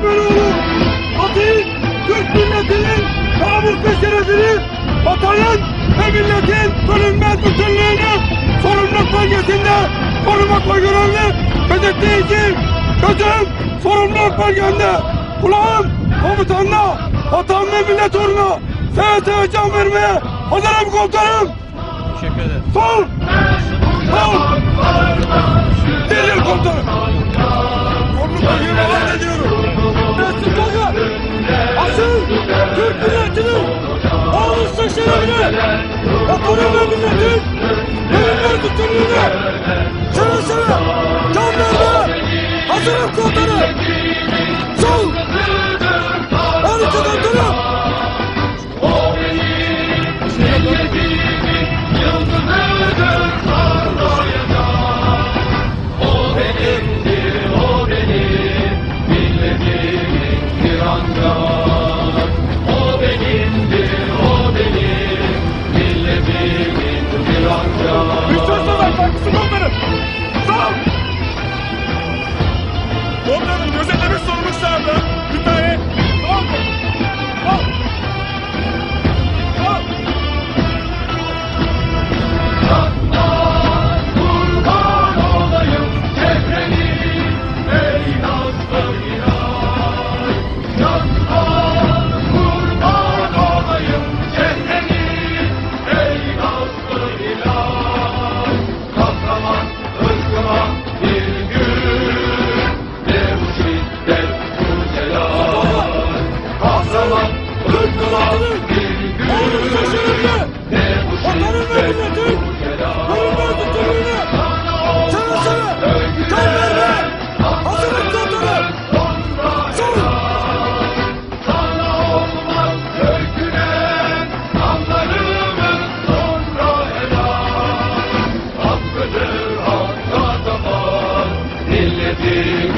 Ekmeloğlu, Fatih'in, Türk milletinin, kabuk meselesinin, vatanın ve milletin bölünmez bütünlüğünü sorumluluk bölgesinde korumak ve görevli gözetleyici gözüm sorumluluk bölgemde kulağım komutanına vatan ve millet uğruna seve seve can vermeye hazırım komutanım. Teşekkür ederim. Sol! Sol! Değil komutanım. Ve milletin bölünmez bütünlüğüne seve seve can vermeye hazırım Türk milletinin olursa şerefine vatanın ve milletin bölünmez bütünlüğüne seve seve can vermeye hazırım komutanım. Sol! Milletim